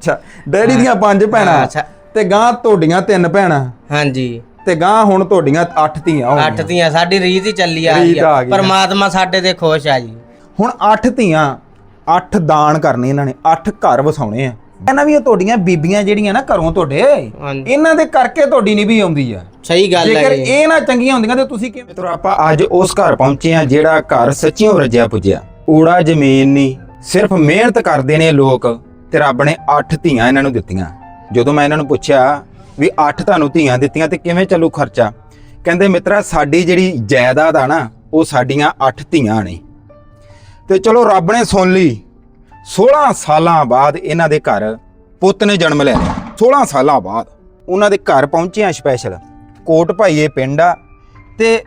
ਅੱਛਾ ਡੈਡੀ ਦੀਆਂ ਪੰਜ ਭੈਣਾਂ ਅੱਛਾ। ਤੇ ਗਾਂ ਤੁਹਾਡੀਆਂ ਤਿੰਨ ਭੈਣਾਂ। ਹਾਂਜੀ। ਤੇ ਗਾਂ ਹੁਣ ਤੁਹਾਡੀਆਂ ਅੱਠ ਧੀਆਂ ਹੋ ਅੱਠ ਧੀਆਂ ਸਾਡੀ ਰੀਤ ਹੀ ਚੱਲੀ ਆ ਰਹੀ ਆ। ਪਰਮਾਤਮਾ ਸਾਡੇ ਤੇ ਖੁਸ਼ ਆ ਜੀ। ਹੁਣ ਅੱਠ ਧੀਆਂ ਅੱਠ ਦਾਨ ਕਰਨੇ ਇਹਨਾਂ ਨੇ ਅੱਠ ਘਰ ਵਸਾਉਣੇ ਆ। ਇਹਨਾਂ ਵੀ ਤੁਹਾਡੀਆਂ ਬੀਬੀਆਂ ਜਿਹੜੀਆਂ ਨਾ ਘਰੋਂ ਤੁਹਾਡੇ ਇਹਨਾਂ ਦੇ ਕਰਕੇ ਤੁਹਾਡੀ ਨਹੀਂ ਵੀ ਆਉਂਦੀ ਆ। ਸਹੀ ਗੱਲ ਜੇਕਰ ਹੈ ਜੀ ਇਹ ਨਾ ਚੰਗੀਆਂ ਹੁੰਦੀਆਂ ਤੇ ਤੁਸੀਂ ਕਿਵੇਂ ਮਿੱਤਰੋ ਆਪਾਂ ਅੱਜ ਉਸ ਘਰ ਪਹੁੰਚੇ ਆ ਜਿਹੜਾ ਘਰ ਸੱਚੀਓ ਰਜਿਆ ਪੁਜਿਆ। ਊੜਾ ਜ਼ਮੀਨ ਨਹੀਂ ਸਿਰਫ ਮਿਹਨਤ ਕਰਦੇ ਨੇ ਲੋਕ। ਤੇ ਰੱਬ ਨੇ ਅੱਠ ਧੀਆਂ ਇਹਨਾਂ ਨੂੰ ਦਿੱਤੀਆਂ। ਜਦੋਂ ਮੈਂ ਇਹਨਾਂ ਨੂੰ ਪੁੱਛਿਆ ਵੀ ਅੱਠ ਤੁਹਾਨੂੰ ਧੀਆਂ ਦਿੱਤੀਆਂ ਤੇ ਕਿਵੇਂ ਚੱਲੂ ਖਰਚਾ? ਕਹਿੰਦੇ, ਮਿੱਤਰਾ, ਸਾਡੀ ਜਿਹੜੀ ਜਾਇਦਾਦ ਆ ਨਾ, ਉਹ ਸਾਡੀਆਂ ਅੱਠ ਧੀਆਂ ਨੇ। ਤੇ ਚਲੋ, ਰੱਬ ਨੇ ਸੁਣ ਲਈ। 16 ਸਾਲਾਂ ਬਾਅਦ ਇਹਨਾਂ ਦੇ ਘਰ ਪੁੱਤ ਨੇ ਜਨਮ ਲਿਆ। 16 ਸਾਲਾਂ ਬਾਅਦ ਉਹਨਾਂ ਦੇ ਘਰ ਪਹੁੰਚਿਆ ਸਪੈਸ਼ਲ ਕੋਟ ਭਾਈਏ ਪਿੰਡ ਆ ਤੇ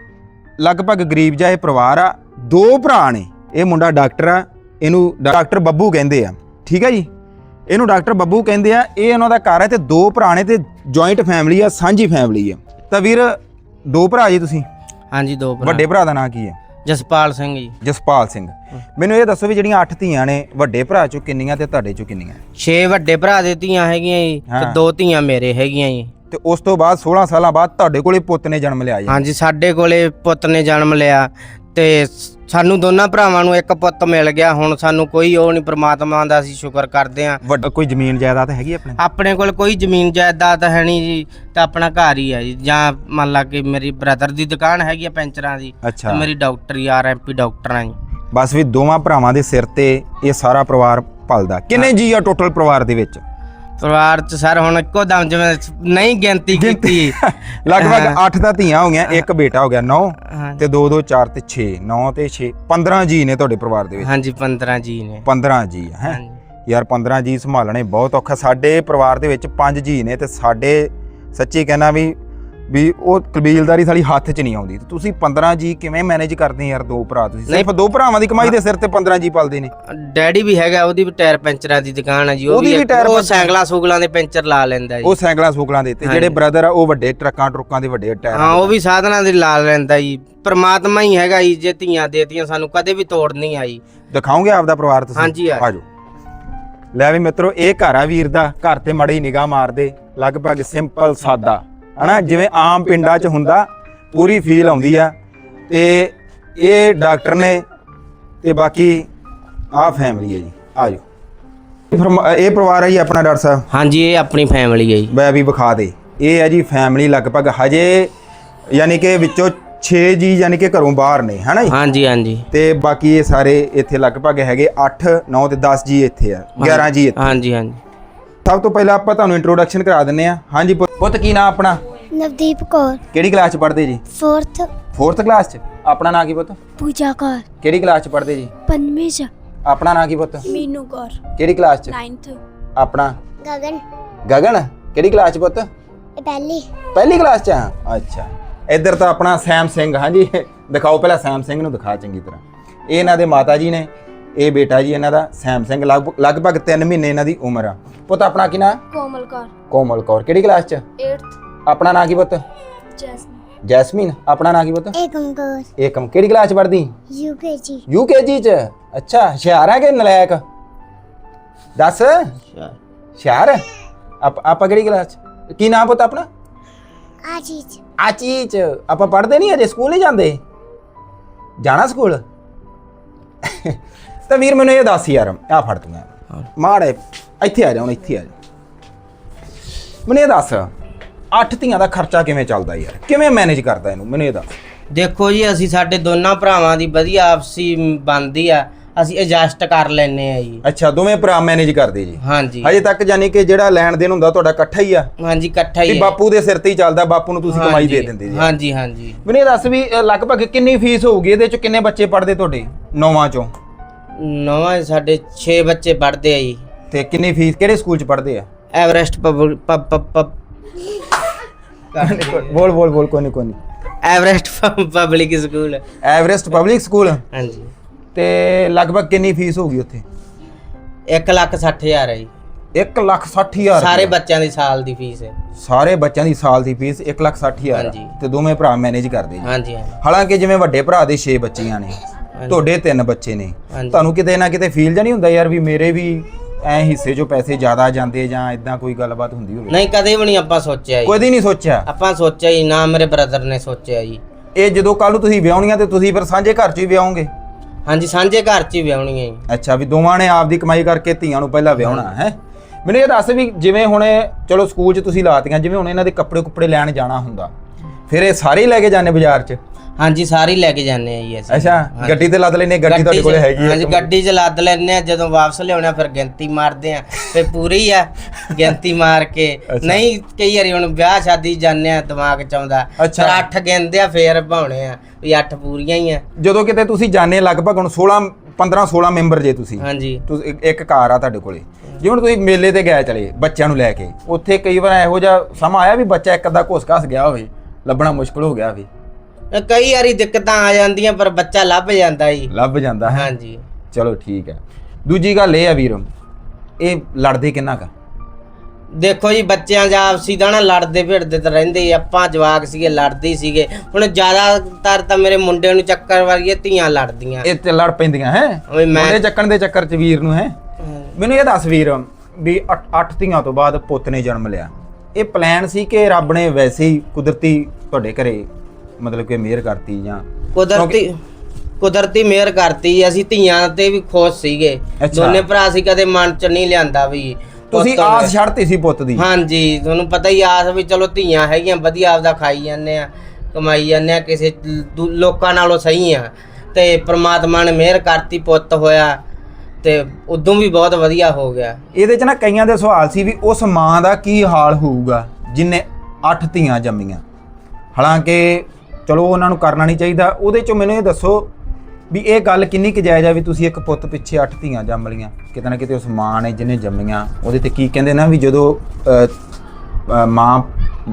ਲਗਭਗ ਗਰੀਬ ਜਿਹਾ ਇਹ ਪਰਿਵਾਰ ਆ। ਦੋ ਭਰਾ ਨੇ। ਇਹ ਮੁੰਡਾ ਡਾਕਟਰ ਆ, ਇਹਨੂੰ ਡਾਕਟਰ ਬੱਬੂ ਕਹਿੰਦੇ ਆ। ਠੀਕ ਆ ਜੀ? ਇਹਨੂੰ ਡਾਕਟਰ ਬੱਬੂ ਕਹਿੰਦੇ ਆ ਇਹ ਉਹਨਾਂ ਦਾ ਘਰ ਹੈ ਤੇ ਦੋ ਭਰਾ ਨੇ ਤੇ ਜੁਆਇੰਟ ਫੈਮਿਲੀ ਆ ਸਾਂਝੀ ਫੈਮਿਲੀ ਆ। ਤਾਂ ਵੀਰ ਦੋ ਭਰਾ ਜੀ ਤੁਸੀਂ? ਹਾਂਜੀ ਦੋ ਭਰਾ। ਵੱਡੇ ਭਰਾ ਦਾ ਨਾਂ ਕੀ ਹੈ? ਜਸਪਾਲ ਸਿੰਘ ਜੀ। ਜਸਪਾਲ ਸਿੰਘ। ਮੈਨੂੰ ਇਹ ਦੱਸੋ ਵੀ ਜਿਹੜੀਆਂ ਅੱਠ ਧੀਆਂ ਨੇ ਵੱਡੇ ਭਰਾ ਚੋਂ ਕਿੰਨੀਆਂ ਤੇ ਤੁਹਾਡੇ ਚੋਂ ਕਿੰਨੀਆਂ? 6 ਵੱਡੇ ਭਰਾ ਦੇ ਧੀਆਂ ਹੈਗੀਆਂ ਜੀ ਤੇ। ਦੋ ਧੀਆਂ ਮੇਰੇ ਹੈਗੀਆਂ ਜੀ। ਤੇ ਉਸ ਤੋਂ ਬਾਅਦ 16 ਸਾਲਾਂ ਬਾਅਦ ਤੁਹਾਡੇ ਕੋਲੇ ਪੁੱਤ ਨੇ ਜਨਮ ਲਿਆ ਜੀ? ਹਾਂਜੀ ਸਾਡੇ ਕੋਲੇ ਪੁੱਤ ਨੇ ਜਨਮ ਲਿਆ। ਤੇ ਸਾਨੂੰ ਦੋਨਾਂ ਭਰਾਵਾਂ ਨੂੰ ਇੱਕ ਪੁੱਤ ਮਿਲ ਗਿਆ। ਹੁਣ ਸਾਨੂੰ ਕੋਈ ਉਹ ਨਹੀਂ ਪ੍ਰਮਾਤਮਾ ਦਾ ਅਸੀਂ ਸ਼ੁਕਰ ਕਰਦੇ ਆਂ ਵੱਡਾ ਕੋਈ ਜ਼ਮੀਨ ਜਾਇਦਾਦ ਹੈਗੀ ਆਪਣੇ? ਆਪਣੇ ਕੋਲ ਕੋਈ ਜ਼ਮੀਨ ਜਾਇਦਾਦ ਹੈ ਨਹੀਂ ਜੀ ਤੇ ਆਪਣਾ ਘਰ ਹੀ ਹੈ ਜੀ। ਜਾਂ ਮੰਨ ਲਾ ਕਿ ਮੇਰੀ ਬ੍ਰਦਰ ਦੀ ਦੁਕਾਨ ਹੈਗੀ ਆ ਪੈਂਚਰਾਂ ਦੀ ਅੱਛਾ। ਤੇ ਮੇਰੀ ਡਾਕਟਰੀ ਆਰਐਮਪੀ ਡਾਕਟਰ ਆ ਜੀ ਬਸ ਵੀ ਦੋਵਾਂ ਭਰਾਵਾਂ ਦੇ ਸਿਰ ਤੇ ਇਹ ਸਾਰਾ ਪਰਿਵਾਰ ਪਲਦਾ ਕਿੰਨੇ ਜੀ ਆ ਟੋਟਲ ਪਰਿਵਾਰ ਦੇ ਵਿੱਚ? ਪਰਿਵਾਰ ਚ ਸਰ ਹੁਣ ਇੱਕੋ ਦਮ ਜਿਵੇਂ ਨਹੀਂ ਗਿਣਤੀ ਕੀਤੀ। ਲਗਭਗ 8 ਤਾਂ ਧੀਆਂ ਹੋ ਗਈਆਂ ਇੱਕ ਬੇਟਾ ਹੋ ਗਿਆ 9 ਹਾਂਜੀ ਤੇ 2 2 4 ਤੇ 6 9 ਤੇ 6 15 ਜੀ ਨੇ ਤੁਹਾਡੇ ਪਰਿਵਾਰ ਦੇ ਵਿੱਚ। ਹਾਂਜੀ 15 ਜੀ ਨੇ। 15 ਜੀ ਹੈ? ਯਾਰ 15 ਜੀ ਸੰਭਾਲਣੇ ਬਹੁਤ ਔਖਾ। ਸਾਡੇ ਪਰਿਵਾਰ ਦੇ ਵਿੱਚ 5 ਜੀ ਨੇ ਤੇ ਸਾਡੇ ਸੱਚੀ ਕਹਿਣਾ ਵੀ ਵੀ ਉਹ ਕਬੀਲਦਾਰੀ ਸਾਡੀ ਹੱਥ 'ਚ ਨਹੀਂ ਆਉਂਦੀ। ਤੁਸੀਂ 15 ਜੀ ਕਿਵੇਂ ਮੈਨੇਜ ਕਰਦੇ ਯਾਰ ਦੋ ਭਰਾ ਤੁਸੀਂ? ਸਿਰਫ ਦੋ ਭਰਾਵਾਂ ਦੀ ਕਮਾਈ ਦੇ ਸਿਰ ਤੇ 15 ਜੀ ਪਲਦੇ ਨੇ। ਡੈਡੀ ਵੀ ਹੈਗਾ ਉਹਦੀ ਵੀ ਟਾਇਰ ਪੈਂਚਰਾਂ ਦੀ ਦੁਕਾਨ ਹੈ ਜੀ ਉਹ ਵੀ ਉਹ ਸਾਈਕਲਾਂ ਸੂਗਲਾਂ ਦੇ ਪੈਂਚਰ ਲਾ ਲੈਂਦਾ ਜੀ। ਉਹ ਸਾਈਕਲਾਂ ਸੂਕਲਾਂ ਦੇ ਤੇ ਜਿਹੜੇ ਬ੍ਰਦਰ ਆ ਉਹ ਵੱਡੇ ਟਰੱਕਾਂ ਟਰੁੱਕਾਂ ਦੇ ਵੱਡੇ ਟਾਇਰ ਹਾਂ ਉਹ ਵੀ ਸਾਧਨਾਂ ਦੇ ਲਾ ਲੈਂਦਾ ਜੀ। ਪ੍ਰਮਾਤਮਾ ਹੀ ਹੈਗਾ ਜੀ ਜੇ ਧੀਆਂ ਦੇਤੀਆਂ ਸਾਨੂੰ ਕਦੇ ਵੀ ਤੋੜ ਨਹੀਂ ਆਈ। ਦਿਖਾਓਗੇ ਆਪਦਾ ਪਰਿਵਾਰ ਤੁਸੀਂ? ਹਾਂਜੀ, ਆ। ਆਜੋ ਲੈ ਵੀ ਮਿੱਤਰੋ ਇਹ ਘਰ ਆ ਵੀਰ ਦਾ ਘਰ ਤੇ ਮੜੀ ਨਿਗਾਹ ਮਾਰਦੇ ਲਗਭਗ ਸਿੰਪਲ ਸਾਦਾ। ਹਨਾ ਜਿਵੇਂ ਆਮ ਪਿੰਡਾਂ 'ਚ ਹੁੰਦਾ ਪੂਰੀ ਫੀਲ ਆਉਂਦੀ ਆ। ਤੇ ਇਹ ਡਾਕਟਰ ਨੇ ਤੇ ਬਾਕੀ ਆ ਫੈਮਿਲੀ ਹੈ ਜੀ। ਆਜੋ ਇਹ ਪਰਿਵਾਰ ਹੈ ਜੀ ਆਪਣਾ ਡਾਕਟਰ ਸਾਹਿਬ? ਹਾਂਜੀ ਇਹ ਆਪਣੀ ਫੈਮਿਲੀ ਹੈ ਜੀ। ਮੈਂ ਵੀ ਵਿਖਾ ਦੇ। ਇਹ ਹੈ ਜੀ ਫੈਮਿਲੀ ਲਗਭਗ ਹਜੇ ਯਾਨੀ ਕਿ ਵਿੱਚੋਂ 6 ਜੀ ਯਾਨੀ ਕਿ ਘਰੋਂ ਬਾਹਰ ਨੇ ਹਨਾ ਜੀ? ਹਾਂਜੀ ਹਾਂਜੀ। ਤੇ ਬਾਕੀ ਇਹ ਸਾਰੇ ਇੱਥੇ ਲਗਭਗ ਹੈਗੇ 8 9 ਤੇ 10 ਜੀ ਇੱਥੇ ਆ। 11 ਜੀ ਇੱਥੇ। ਹਾਂਜੀ ਹਾਂਜੀ। ਸਭ ਤੋਂ ਪਹਿਲਾਂ ਆਪਾਂ ਤੁਹਾਨੂੰ ਇੰਟਰੋਡਕਸ਼ਨ ਕਰਾ ਦਿੰਨੇ ਆ ਹਾਂਜੀ ਪੁੱਤ ਪੁੱਤ ਕੀ ਨਾਮ ਆਪਣਾ? ਨਵਦੀਪ ਕੌਰ। ਕਿਹੜੀ ਕਲਾਸ ਚ ਪੜ੍ਹਦੇ ਜੀ? 4th 4th ਕਲਾਸ ਚ? ਆਪਣਾ ਨਾਂ ਕੀ ਪੁੱਤ? ਪੂਜਾ ਕੌਰ। ਕਿਹੜੀ ਕਲਾਸ ਚ ਪੜ੍ਹਦੇ ਜੀ? ਪੰਜਵੀਂ ਚ। ਆਪਣਾ ਨਾਂ ਕੀ ਪੁੱਤ? ਮੀਨੂ ਕੌਰ। ਕਿਹੜੀ ਕਲਾਸ ਚ? 9th ਆਪਣਾ? ਗਗਨ। ਗਗਨ? ਕਿਹੜੀ ਕਲਾਸ ਚ ਪੁੱਤ? ਇਹ ਪਹਿਲੀ। ਪਹਿਲੀ ਕਲਾਸ ਚ ਆ ਅੱਛਾ। ਇੱਧਰ ਤਾਂ ਆਪਣਾ ਸੈਮ ਸਿੰਘ ਹਾਂਜੀ। ਦਿਖਾਓ ਪਹਿਲਾਂ ਸੈਮ ਸਿੰਘ ਨੂੰ ਦਿਖਾ ਚੰਗੀ ਤਰ੍ਹਾਂ। ਇਹ ਇਹਨਾਂ ਦੇ ਮਾਤਾ ਜੀ ਨੇ। ਇਹ ਬੇਟਾ ਜੀ ਇਹਨਾਂ ਦਾ ਸੈਮ ਸਿੰਘ ਲਗਭਗ ਲਗਭਗ 3 ਮਹੀਨੇ ਇਹਨਾਂ ਦੀ ਉਮਰ ਆ। ਪੁੱਤ ਆਪਣਾ ਕੀ ਨਾਂ? ਕੋਮਲ ਕੌਰ। ਕੋਮਲ ਕੌਰ। ਕਿਹੜੀ ਕਲਾਸ ਚ? 8th ਆਪਣਾ ਨਾਂ ਕੀ ਪੁੱਤ? ਜੈਸਮੀਨ। ਜੈਸਮੀਨ। ਆਪਣਾ ਨਾਂ ਕੀ ਪੁੱਤ? ਏਕਮ ਕੌਰ। ਏਕਮ। ਕਿਹੜੀ ਕਲਾਸ ਚ ਪੜ੍ਹਦੀ? ਯੂਕੇਜੀ ਯੂਕੇਜੀ ਚ? ਅੱਛਾ ਹੁਸ਼ਿਆਰ ਹੈ ਕਿ ਨਲਾਇਕ? ਦੱਸ। ਹੁਸ਼ਿਆਰ। ਹੈ? ਆਪ ਆਪਾਂ ਕਿਹੜੀ ਕਲਾਸ ਚ? ਕੀ ਨਾਮ ਪੁੱਤ ਆਪਣਾ? ਆਜੀਜ ਆਚੀ ਚ। ਆਪਾਂ ਪੜ੍ਹਦੇ ਨਹੀਂ ਅਜੇ ਸਕੂਲ ਨਹੀਂ ਜਾਂਦੇ? ਜਾਣਾ ਸਕੂਲ? ਤਾਂ ਵੀਰ ਮੈਨੂੰ ਇਹ ਦੱਸ ਯਾਰ ਆ ਫੜ ਤੂੰ ਐਂ। ਮਾੜੇ ਇੱਥੇ ਆ ਜਾ ਹੁਣ ਇੱਥੇ ਆ ਜਾ। ਮੈਨੂੰ ਇਹ ਦੱਸ ਅੱਠ ਧੀਆਂ ਦਾ ਖਰਚਾ ਕਿਵੇਂ ਚੱਲਦਾ ਯਾਰ? ਕਿਵੇਂ ਮੈਨੇਜ ਕਰਦਾ ਇਹਨੂੰ? ਮੈਨੂੰ ਇਹ ਦੱਸ। ਦੇਖੋ ਜੀ ਅਸੀਂ ਸਾਡੇ ਦੋਨਾਂ ਭਰਾਵਾਂ ਦੀ ਵਧੀਆ ਆਪਸੀ ਬਣਦੀ ਆ। ਅਸੀਂ ਐਡਜਸਟ ਕਰ ਲੈਨੇ ਆ ਜੀ। ਅੱਛਾ ਦੋਵੇਂ ਭਰਾ ਮੈਨੇਜ ਕਰਦੇ ਜੀ? ਹਾਂਜੀ। ਹਜੇ ਤੱਕ ਜਾਨੀ ਕਿ ਜਿਹੜਾ ਲੈਣ ਦੇਣ ਹੁੰਦਾ ਤੁਹਾਡਾ ਇਕੱਠਾ ਹੀ ਆ? ਹਾਂਜੀ ਇਕੱਠਾ ਹੀ ਵੀ ਹੈ। ਬਾਪੂ ਦੇ ਸਿਰ ਤੇ ਹੀ ਚੱਲਦਾ ਬਾਪੂ ਨੂੰ ਤੁਸੀਂ ਕਮਾਈ ਦੇ ਹਾਂਜੀ, ਦਿੰਦੇ ਜੀ। ਹਾਂਜੀ ਹਾਂਜੀ। ਮੈਨੂੰ ਇਹ ਦੱਸ ਵੀ ਅ, ਲਗਭਗ ਕਿੰਨੀ ਫੀਸ ਹੋਊਗੀ? ਇਹਦੇ ਚ ਕਿੰਨੇ ਬੱਚੇ ਪੜ੍ਹਦੇ ਤੁਹਾਡੇ? ਨੌਵਾਂ ਚੋਂ। ਨਵਾਂ ਸਾਡੇ 6 ਬੱਚੇ ਪੜ੍ਹਦੇ ਆ ਜੀ। ਤੇ ਕਿੰਨੀ ਫੀਸ ਕਿਹੜੇ ਸਕੂਲ ਚ ਪੜ੍ਹਦੇ ਆ? ਐਵਰੈਸਟ ਪਬ- ਪਬ- ਪਬ- ਪਬ- ਬੋਲ ਬੋਲ ਬੋਲ ਕੋਈ ਨਹੀਂ ਕੋਈ ਨਹੀਂ Everest public school. Everest public school? ਹਾਂਜੀ। ਤੇ ਲਗਭਗ ਕਿੰਨੀ ਫੀਸ ਹੋਊਗੀ ਉੱਥੇ? 1 ਲੱਖ 60 ਹਜ਼ਾਰ ਹੈ ਜੀ। 1 ਲੱਖ 60 ਹਜ਼ਾਰ ਸਾਰੇ ਰੁਪਇਆ। ਬੱਚਿਆਂ ਦੀ ਸਾਲ ਦੀ ਫੀਸ ਹੈ। ਸਾਰੇ ਬੱਚਿਆਂ ਦੀ ਸਾਲ ਦੀ ਫੀਸ 1 ਲੱਖ 60 ਹਜ਼ਾਰ ਹਾਂਜੀ। ਤੇ ਦੋਵੇਂ ਭਰਾ ਮੈਨੇਜ ਕਰਦੇ ਜੀ। ਹਾਂਜੀ ਹਾਂਜੀ। ਹਾਲਾਂਕਿ ਜਿਵੇਂ ਵੱਡੇ ਭਰਾ ਦੇ 6 ਬੱਚੀਆਂ ਨੇ ਤੁਹਾਡੇ ਤਿੰਨ ਬੱਚੇ ਨੇ। ਤੁਹਾਨੂੰ ਕਿਤੇ ਨਾ ਕਿਤੇ ਫੀਲ ਜਾਂ ਨਹੀਂ ਹੁੰਦਾ ਯਾਰ ਵੀ ਮੇਰੇ ਵੀ ਐ ਹਿੱਸੇ 'ਚੋਂ ਪੈਸੇ ਜ਼ਿਆਦਾ ਜਾਂਦੇ ਜਾਂ ਇਦਾਂ ਕੋਈ ਗੱਲਬਾਤ ਹੁੰਦੀ ਹੋਵੇ। ਨਹੀਂ ਕਦੇ ਵੀ ਨਹੀਂ ਆਪਾਂ ਸੋਚਿਆ ਜੀ। ਕਦੇ ਨਹੀਂ ਸੋਚਿਆ? ਆਪਾਂ ਸੋਚਿਆ ਹੀ ਨਾ ਮੇਰੇ ਬ੍ਰਦਰ ਨੇ ਸੋਚਿਆ ਜੀ। ਇਹ ਜਦੋਂ ਕੱਲ ਨੂੰ ਤੁਸੀਂ ਵਿਆਹਣੀਆਂ ਤੇ ਤੁਸੀਂ ਫਿਰ ਸਾਂਝੇ ਘਰ 'ਚ ਹੀ ਵਿਆਹੋਗੇ? ਹਾਂਜੀ ਸਾਂਝੇ ਘਰ 'ਚ ਹੀ ਵਿਆਹਣੀ ਹੈ ਜੀ। ਅੱਛਾ ਵੀ ਦੋਵਾਂ ਨੇ ਆਪਦੀ ਕਮਾਈ ਕਰਕੇ ਧੀਆਂ ਨੂੰ ਪਹਿਲਾਂ ਵਿਆਹਣਾ ਹੈ? ਮੈਨੂੰ ਇਹ ਦੱਸ ਵੀ ਜਿਵੇਂ ਹੁਣ ਚਲੋ ਸਕੂਲ 'ਚ ਤੁਸੀਂ ਲਾਤੀਆਂ ਜਿਵੇਂ ਹੁਣ ਇਹਨਾਂ ਦੇ ਕੱਪੜੇ ਕੁੱਪੜੇ ਲੈਣ ਜਾਣਾ ਹੁੰਦਾ ਫਿਰ ਇਹ ਸਾਰੇ ਲੈ ਕੇ ਜਾਂਦੇ ਬਾਜ਼ਾਰ 'ਚ? ਹਾਂਜੀ ਸਾਰੀ ਲੈ ਕੇ ਜਾਂਦੇ ਆ ਜੀ ਅਸੀਂ। ਅੱਛਾ ਗੱਡੀ ਤੇ ਲੱਦ ਲੈਨੇ ਗੱਡੀ ਤੁਹਾਡੇ ਕੋਲੇ ਹੈਗੀ ਹਾਂਜੀ ਗੱਡੀ 'ਚ ਲੱਦ ਲੈਣੇ ਆ ਜਦੋਂ ਵਾਪਸ ਲਿਆਉਣਾ ਫਿਰ ਗਿਣਤੀ ਮਾਰਦੇ ਆ। ਫੇ ਪੂਰੀ ਆ ਗਿਣਤੀ ਮਾਰ ਕੇ। ਨਹੀਂ ਕਈ ਵਾਰੀ ਹੁਣ ਵਿਆਹ ਸ਼ਾਦੀ ਜਾਂਦੇ ਆ ਦਿਮਾਗ ਚ ਆਉਂਦਾ। ਫਿਰ ਅੱਠ ਗਿਣਦੇ ਆ ਫੇਰ ਭਾਉਣੇ ਆ ਵੀ ਅੱਠ ਪੂਰੀਆਂ ਹੀ ਆ। ਜਦੋਂ ਕਿਤੇ ਤੁਸੀਂ ਜਾਣੇ ਲਗਭਗ ਹੁਣ 16 15 16 ਮੈਂਬਰ ਜੇ ਤੁਸੀਂ। ਹਾਂਜੀ। ਤੁਸੀਂ ਇੱਕ- ਕਾਰ ਆ ਤੁਹਾਡੇ ਕੋਲੇ। ਜੇ ਹੁਣ ਤੁਸੀਂ ਮੇਲੇ ਤੇ ਗਏ ਚਲੇ ਬੱਚਿਆਂ ਨੂੰ ਲੈ ਕੇ ਉੱਥੇ ਕਈ ਵਾਰ ਇਹੋ ਜਿਹਾ ਸਮਾਂ ਆਇਆ ਵੀ ਬੱਚਾ ਇੱਕ ਅੱਧਾ ਘੁਸ ਘਸ ਗਿਆ ਹੋਵੇ ਲੱਭਣਾ ਮੁਸ਼ਕਲ ਹੋ ਗਿਆ ਵੀ। ਇਹ ਕਈ ਵਾਰੀ ਦਿੱਕਤਾਂ ਆ ਜਾਂਦੀਆਂ ਪਰ ਬੱਚਾ ਲੱਭ ਜਾਂਦਾ ਜੀ। ਲੱਭ ਜਾਂਦਾ ਹੈ। ਹਾਂਜੀ। ਚਲੋ ਠੀਕ ਹੈ। ਦੂਜੀ ਗੱਲ ਇਹ ਆ ਵੀਰ ਇਹ ਲੜਦੇ ਕਿੰਨਾ ਕਾ? ਦੇਖੋ ਜੀ ਬੱਚਿਆਂ ਜਾਂ ਆਪਸੀ ਦਾ ਨਾ ਲੜਦੇ ਭਿੜਦੇ ਤਾਂ ਰਹਿੰਦੇ ਆਪਾਂ ਜਵਾਕ ਸੀਗੇ ਲੜਦੇ ਸੀਗੇ। ਹੁਣ ਜ਼ਿਆਦਾਤਰ ਤਾਂ ਮੇਰੇ ਮੁੰਡੇ ਨੂੰ ਚੱਕਰ ਵਾਰੀਏ ਧੀਆਂ ਲੜਦੀਆਂ। ਇਹ ਤੇ ਲੜ ਪੈਂਦੀਆਂ ਹੈ। ਮੁੰਡੇ ਚੱਕਣ ਦੇ ਚੱਕਰ ਚ ਵੀਰ ਨੂੰ ਹੈ। ਮੈਨੂੰ ਇਹ ਦੱਸ ਵੀਰ ਵੀ 8 ਧੀਆਂ ਤੋਂ ਬਾਅਦ ਪੁੱਤ ਨੇ ਜਨਮ ਲਿਆ। ਇਹ ਪਲਾਨ ਸੀ ਕਿ ਰੱਬ ਨੇ ਵੈਸੇ ਹੀ ਕੁਦਰਤੀ ਤੁਹਾਡੇ ਘਰੇ ਮਤਲਬ ਕਿ ਮਿਹਰ ਕਰਤੀ ਜਾਂ ਕੁਦਰਤੀ ਕੁਦਰਤੀ ਮਿਹਰ ਕਰਤੀ ਅਸੀਂ ਧੀਆਂ ਤੇ ਵੀ ਖੁਸ਼ ਸੀਗੇ। ਅੱਛਾ। ਦੋਨੇ ਭਰਾ ਸੀ ਕਦੇ ਮਨ ਚ ਨਹੀਂ ਲਿਆਂਦਾ ਵੀ ਤੁਸੀਂ ਪੁੱਤ ਆਸ ਛੱਡਤੀ ਸੀ ਪੁੱਤ ਦੀ? ਹਾਂਜੀ ਤੁਹਾਨੂੰ ਪਤਾ ਹੀ ਆਸ ਵੀ ਚਲੋ ਧੀਆਂ ਹੈਗੀਆਂ ਵਧੀਆ ਆਪਦਾ ਖਾਈ ਜਾਂਦੇ ਆ ਕਮਾਈ ਜਾਂਦੇ ਆ ਕਿਸੇ ਦੂ- ਲੋਕਾਂ ਨਾਲੋਂ ਸਹੀ ਆ। ਤੇ ਪ੍ਰਮਾਤਮਾ ਨੇ ਮਿਹਰ ਕਰਤੀ ਪੁੱਤ ਹੋਇਆ ਤੇ ਉਦੋਂ ਵੀ ਬਹੁਤ ਵਧੀਆ ਹੋ ਗਿਆ। ਇਹਦੇ ਚ ਨਾ ਕਈਆਂ ਦੇ ਸਵਾਲ ਸੀ ਵੀ ਉਸ ਮਾਂ ਦਾ ਕੀ ਹਾਲ ਹੋਊਗਾ ਜਿਨੇ 8 ਧੀਆਂ ਜੰਮੀਆਂ। ਹਾਲਾਂਕਿ ਚਲੋ ਉਹਨਾਂ ਨੂੰ ਕਰਨਾ ਨਹੀਂ ਚਾਹੀਦਾ। ਉਹਦੇ ਚੋਂ ਮੈਨੂੰ ਇਹ ਦੱਸੋ ਵੀ ਇਹ ਗੱਲ ਕਿੰਨੀ ਕੁ ਜਾਇਜ਼ ਆ ਵੀ ਤੁਸੀਂ ਇੱਕ ਪੁੱਤ ਪਿੱਛੇ ਅੱਠ ਧੀਆਂ ਜੰਮ ਲਈਆਂ ਕਿਤੇ ਨਾ ਕਿਤੇ ਉਸ ਮਾਂ ਨੇ ਜਿਹਨੇ ਜੰਮੀਆਂ ਉਹਦੇ ਤੇ ਕੀ ਕਹਿੰਦੇ ਨਾ ਵੀ ਜਦੋਂ ਅ, ਅ, ਮਾਂ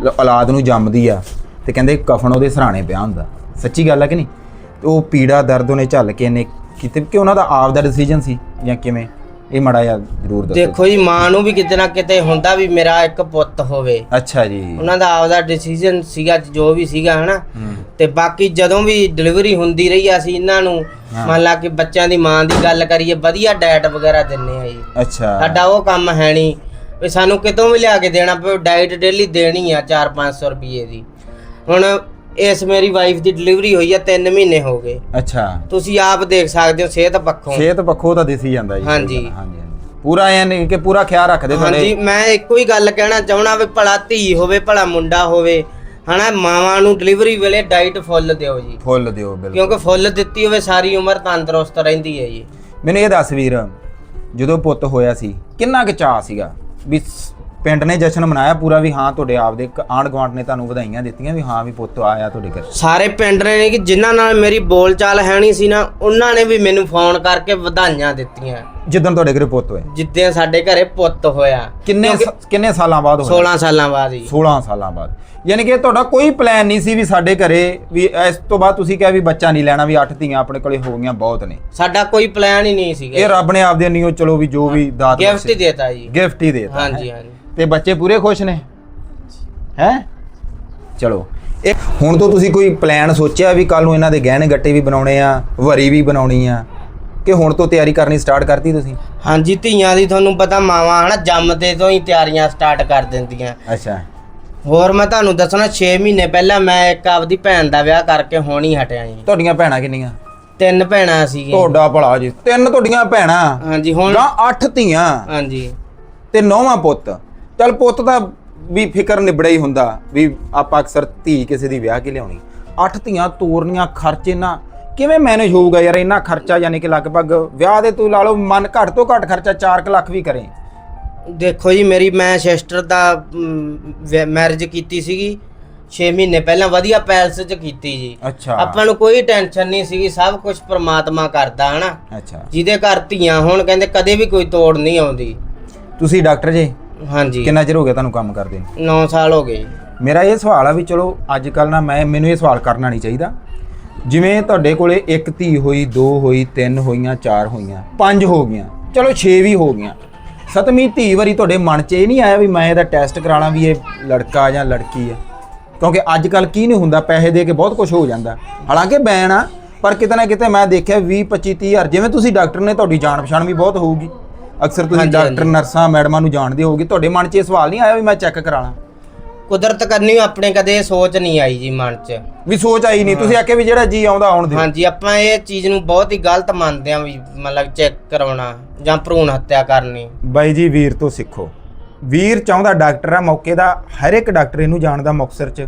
ਲ- ਔਲਾਦ ਨੂੰ ਜੰਮਦੀ ਆ ਤੇ ਕਹਿੰਦੇ ਕਫਨ ਉਹਦੇ ਸਰਾਣੇ ਪਿਆ ਹੁੰਦਾ। ਸੱਚੀ ਗੱਲ ਆ ਕਿ ਨਹੀਂ? ਤੇ ਉਹ ਪੀੜਾ ਦਰਦ ਉਹਨੇ ਝੱਲ ਕੇ ਇਹਨੇ ਕਿਤੇ ਕਿ ਉਹਨਾਂ ਦਾ ਆਪ ਦਾ ਡਿਸੀਜਨ ਸੀ ਜਾਂ ਕਿਵੇਂ? ਇਹ ਮੜਾ ਜਿਹਾ ਜ਼ਰੂਰ ਦੱਸੋ ਦੇਖੋ ਜੀ ਮਾਂ ਨੂੰ ਵੀ ਕਿਤੇ ਨਾ ਕਿਤੇ ਹੁੰਦਾ ਵੀ ਮੇਰਾ ਇੱਕ ਪੁੱਤ ਹੋਵੇ। ਅੱਛਾ ਜੀ। ਉਹਨਾਂ ਦਾ ਆਪਦਾ ਡਿਸੀਜਨ ਸੀਗਾ ਜੋ ਵੀ ਸੀਗਾ ਹਨਾ? ਤੇ ਬਾਕੀ ਜਦੋਂ ਵੀ ਡਿਲੀਵਰੀ ਹੁੰਦੀ ਰਹੀ ਆ, ਅਸੀਂ ਇਹਨਾਂ ਨੂੰ। ਮੰਨ ਲਾ ਕਿ ਬੱਚਿਆਂ ਦੀ ਮਾਂ ਦੀ ਗੱਲ ਕਰੀਏ ਵਧੀਆ ਡਾਈਟ ਵਗੈਰਾ ਦਿੰਨੇ ਆ ਜੀ। ਅੱਛਾ। ਸਾਡਾ ਉਹ ਕੰਮ ਹੈ ਨਹੀਂ ਵੀ ਸਾਨੂੰ ਕਿਤੋਂ ਵੀ ਲਿਆ ਕੇ ਦੇਣਾ ਪਵੇ ਡਾਈਟ ਡੇਲੀ ਦੇਣੀ ਆ 4-500 ਰੁਪਏ ਦੀ। ਹੁਣ ਇਸ ਮੇਰੀ ਵਾਈਫ ਦੀ ਡਿਲੀਵਰੀ ਹੋਈ ਆ 3 ਮਹੀਨੇ ਹੋ ਗਏ। ਅੱਛਾ। ਤੁਸੀਂ ਆਪ ਦੇਖ ਸਕਦੇ ਹੋ ਸਿਹਤ ਪੱਖੋਂ। ਸਿਹਤ ਪੱਖੋਂ ਤਾਂ ਦਿਸੀ ਜਾਂਦਾ ਜੀ। ਹਾਂਜੀ। ਹਾਂਜੀ ਪੂਰਾ ਐ ਨਹੀਂ ਕਿ ਪੂਰਾ ਖਿਆਲ ਰੱਖਦੇ ਹਾਂਜੀ ਮੈਂ ਇੱਕੋ ਹੀ ਗੱਲ ਕਹਿਣਾ ਚਾਹਣਾ ਵੀ ਭਲਾ ਧੀ ਹੋਵੇ ਭਲਾ ਮੁੰਡਾ ਹੋਵੇ ਹਨਾ ਮਾਵਾਂ ਨੂੰ ਡਿਲੀਵਰੀ ਵੇਲੇ ਡਾਈਟ ਫੁੱਲ ਦਿਓ ਜੀ। ਫੁੱਲ ਦਿਓ ਬਿਲਕੁਲ। ਕਿਉਂਕਿ ਫੁੱਲ ਦਿੱਤੀ ਹੋਵੇ ਸਾਰੀ ਉਮਰ ਤੰਦਰੁਸਤ ਰਹਿੰਦੀ ਹੈ ਜੀ। ਮੈਨੂੰ ਇਹ ਦੱਸ ਵੀਰ ਜਦੋਂ ਪੁੱਤ ਹੋਇਆ ਸੀ ਕਿੰਨਾ ਕੁ ਚਾਅ ਸੀਗਾ? ਵੀ ਸ- ਪਿੰਡ ਨੇ ਜਸ਼ਨ ਮਨਾਇਆ ਪੂਰਾ ਵੀ ਹਾਂ ਤੁਹਾਡੇ ਆਪਦੇ ਆਂਢ ਗੁਆਂਢ ਨੇ ਤੁਹਾਨੂੰ ਵਧਾਈਆਂ ਦਿੱਤੀਆਂ ਵੀ ਹਾਂ ਵੀ ਪੁੱਤ ਆਇਆ ਤੁਹਾਡੇ ਘਰ। ਸਾਰੇ ਪਿੰਡ ਨੇ ਕਿ ਜਿਨ੍ਹਾਂ ਨਾਲ ਮੇਰੀ ਬੋਲਚਾਲ ਹੈ ਨਹੀਂ ਸੀ ਨਾ, ਉਹਨਾਂ ਨੇ ਵੀ ਮੈਨੂੰ ਫੋਨ ਕਰਕੇ ਵਧਾਈਆਂ ਦਿੱਤੀਆਂ। ਜਿੱਦਣ ਤੁਹਾਡੇ ਘਰੇ ਪੁੱਤ ਹੋਇਆ ਜਿੱਦਾਂ ਸਾਡੇ ਘਰੇ ਪੁੱਤ ਹੋਇਆ। ਕਿੰਨੇ ਕਿੰਨੇ ਸਾਲਾਂ ਬਾਅਦ ਹੋਇਆ? 16 ਸਾਲਾਂ ਬਾਅਦ ਜੀ। 16 ਸਾਲਾਂ ਬਾਅਦ। ਯਾਨੀ ਕਿ ਤੁਹਾਡਾ ਕੋਈ ਪਲਾਨ ਨਹੀਂ ਸੀ ਵੀ ਸਾਡੇ ਘਰੇ ਵੀ ਇਸ ਤੋਂ ਬਾਅਦ ਤੁਸੀਂ ਕਿਹਾ ਵੀ ਬੱਚਾ ਨਹੀਂ ਲੈਣਾ ਵੀ ਅੱਠ ਧੀਆਂ ਆਪਣੇ ਕੋਲੇ ਹੋ ਗਈਆਂ ਬਹੁਤ ਨੇ। ਸਾਡਾ ਕੋਈ ਪਲਾਨ ਹੀ ਨਹੀਂ ਸੀਗਾ ਇਹ ਰੱਬ ਨੇ ਆਪਦੇ ਨਿਓ ਚਲੋ ਵੀ ਜੋ ਵੀ ਦਾਤ ਗਿਫਟ ਹੀ ਦੇਤਾ ਜੀ। ਗਿਫਟ ਹੀ ਦੇਤਾ ਹਾਂਜੀ ਹਾਂਜੀ। ਤੇ ਬੱਚੇ ਪੂਰੇ ਖੁਸ਼ ਨੇ? ਹੈ? ਚਲੋ ਇੱਕ ਹੁਣ ਤੋਂ ਤੁਸੀਂ ਕੋਈ ਪਲਾਨ ਸੋਚਿਆ ਵੀ ਕੱਲ ਨੂੰ ਇਹਨਾਂ ਦੇ ਗਹਿਣੇ ਗੱਟੇ ਵੀ ਬਣਾਉਣੇ ਆ ਵਰੀ ਵੀ ਬਣਾਉਣੀ ਆ? ਕਿ ਹੁਣ ਤੋਂ ਤਿਆਰੀ ਕਰਨੀ ਸਟਾਰਟ ਕਰਤੀ ਤੁਸੀਂ? ਹਾਂਜੀ ਧੀਆਂ ਦੀ ਤੁਹਾਨੂੰ ਪਤਾ ਮਾਵਾਂ ਹਨਾ ਜੰਮਦੇ ਤੋਂ ਹੀ ਤਿਆਰੀਆਂ ਸਟਾਰਟ ਕਰ ਦਿੰਦੀਆਂ। ਅੱਛਾ। ਹੋਰ ਮੈਂ ਤੁਹਾਨੂੰ ਦੱਸਣਾ 6 ਮਹੀਨੇ ਪਹਿਲਾਂ ਮੈਂ ਇੱਕ ਆਪਦੀ ਭੈਣ ਦਾ ਵਿਆਹ ਕਰਕੇ ਹੁਣ ਹੀ ਹਟਿਆ ਜੀ। ਤੁਹਾਡੀਆਂ ਭੈਣਾਂ ਕਿੰਨੀਆਂ? ਤਿੰਨ ਭੈਣਾਂ ਸੀਗੀਆਂ। ਤੁਹਾਡਾ ਭਲਾ ਜੀ। ਤਿੰਨ ਤੁਹਾਡੀਆਂ ਭੈਣਾਂ? ਹਾਂਜੀ ਹੁਣ ਜਾਂ ਅੱਠ ਧੀਆਂ? ਹਾਂਜੀ। ਤੇ ਨੌਵਾਂ ਪੁੱਤ? ਚੱਲ ਪੁੱਤ ਦਾ ਵੀ ਫਿਕਰ ਨਿਬੜਾ ਹੀ ਹੁੰਦਾ ਵੀ ਆਪਾਂ ਅਕਸਰ ਧੀ ਕਿਸੇ ਦੀ ਵਿਆਹ ਕੇ ਲਿਆਉਣੀ। ਅੱਠ ਧੀਆਂ ਤੋਰਨੀਆਂ ਖਰਚੇ ਨਾ ਕਿਵੇਂ ਮੈਨੇਜ ਹੋਊਗਾ ਯਾਰ ਇੰਨਾ ਖਰਚਾ? ਯਾਨੀ ਕਿ ਲਗਭਗ ਵਿਆਹ ਦੇ ਤੂੰ ਲਾ ਲਓ ਮਨ ਘੱਟ ਤੋਂ ਘੱਟ ਖਰਚਾ 4 ਲੱਖ ਵੀ ਕਰੇ। ਦੇਖੋ ਜੀ ਮੇਰੀ ਮੈਂ ਸਿਸਟਰ ਦਾ ਮੈਰਿਜ ਕੀਤੀ ਸੀਗੀ। 6 ਮਹੀਨੇ ਪਹਿਲਾਂ ਵਧੀਆ ਪੈਲਸ 'ਚ ਕੀਤੀ ਜੀ। ਅੱਛਾ। ਆਪਾਂ ਨੂੰ ਕੋਈ ਟੈਨਸ਼ਨ ਨਹੀਂ ਸੀਗੀ ਸਭ ਕੁਝ ਪ੍ਰਮਾਤਮਾ ਕਰਦਾ ਹਨਾ? ਅੱਛਾ। ਜਿਹਦੇ ਘਰ ਧੀਆਂ ਹੋਣ ਕਹਿੰਦੇ ਕਦੇ ਵੀ ਕੋਈ ਤੋੜ ਨਹੀਂ ਆਉਂਦੀ। ਤੁਸੀਂ ਡਾਕਟਰ ਜੀ? ਹਾਂਜੀ। ਕਿੰਨਾ ਚਿਰ ਹੋ ਗਿਆ ਤੁਹਾਨੂੰ ਕੰਮ ਕਰਦੇ ਨੂੰ? 9 ਸਾਲ ਹੋ ਗਏ। ਮੇਰਾ ਇਹ ਸਵਾਲ ਆ ਵੀ ਚਲੋ ਅੱਜ ਕੱਲ ਨਾ ਮੈਂ ਮੈਨੂੰ ਇਹ ਸਵਾਲ ਕਰਨਾ ਨਹੀਂ ਚਾਹੀਦਾ। ਜਿਵੇਂ ਤੁਹਾਡੇ ਕੋਲੇ ਇੱਕ ਧੀ ਹੋਈ ਦੋ ਹੋਈ ਤਿੰਨ ਹੋਈਆਂ ਚਾਰ ਹੋਈਆਂ ਪੰਜ ਹੋ ਗਈਆਂ ਚਲੋ 6 ਵੀ ਹੋ ਗਈਆਂ। ਸਤਵੀਂ ਧੀ ਵਾਰੀ ਤੁਹਾਡੇ ਮਨ 'ਚ ਇਹ ਨਹੀਂ ਆਇਆ ਵੀ ਮੈਂ ਇਹਦਾ ਟੈਸਟ ਕਰਾਣਾ ਵੀ ਇਹ ਲੜਕਾ ਜਾਂ ਲੜਕੀ ਆ। ਕਿਉਂਕਿ ਅੱਜ ਕੱਲ ਕੀ ਨਹੀਂ ਹੁੰਦਾ ਪੈਸੇ ਦੇ ਕੇ ਬਹੁਤ ਕੁਝ ਹੋ ਜਾਂਦਾ। ਹਾਲਾਂਕਿ ਬੈਨ ਆ ਪਰ ਕਿਤੇ ਨਾ ਕਿਤੇ ਮੈਂ ਦੇਖਿਆ 20 25 30 ਹਜ਼ਾਰ ਜਿਵੇਂ ਤੁਸੀਂ ਡਾਕਟਰ ਨੇ ਤੁਹਾਡੀ ਜਾਣ ਪਛਾਣ ਵੀ ਬਹੁਤ ਹੋਊਗੀ। ਅਕਸਰ ਤੁਸੀਂ ਡਾਕਟਰ ਨਰਸਾਂ ਮੈਡਮਾਂ ਨੂੰ ਜਾਣਦੇ ਹੋਗੇ ਤੁਹਾਡੇ ਮਨ 'ਚ ਇਹ ਸਵਾਲ ਨਹੀਂ ਆਇਆ ਵੀ ਮੈਂ ਚੈੱਕ ਕਰਾ ਲਾਂ। ਕੁਦਰਤ ਕਰਨੀ ਆਪਣੇ ਕਦੇ ਸੋਚ ਨਹੀਂ ਆਈ ਜੀ ਮਨ 'ਚ। ਵੀ ਸੋਚ ਆਈ ਨਹੀਂ। ਤੁਸੀਂ ਆਖਿਆ ਵੀ ਜਿਹੜਾ ਜੀ ਆਉਂਦਾ ਆਉਣ ਦਿਓ। ਹਾਂਜੀ ਆਪਾਂ ਇਹ ਚੀਜ਼ ਨੂੰ ਬਹੁਤ ਹੀ ਗਲਤ ਮੰਨਦੇ ਹਾਂ ਵੀ ਮਤਲਬ ਚੈੱਕ ਕਰਾਉਣਾ ਜਾਂ ਭਰੂਣ ਹੱਤਿਆ ਕਰਨੀ। ਬਾਈ ਜੀ ਵੀਰ ਤੋਂ ਸਿੱਖੋ। ਵੀਰ ਚਾਹੁੰਦਾ ਡਾਕਟਰ ਆ ਮੌਕੇ ਦਾ ਹਰ ਇੱਕ ਡਾਕਟਰ ਇਹਨੂੰ ਜਾਣਦਾ ਮੁਕਤਸਰ 'ਚ।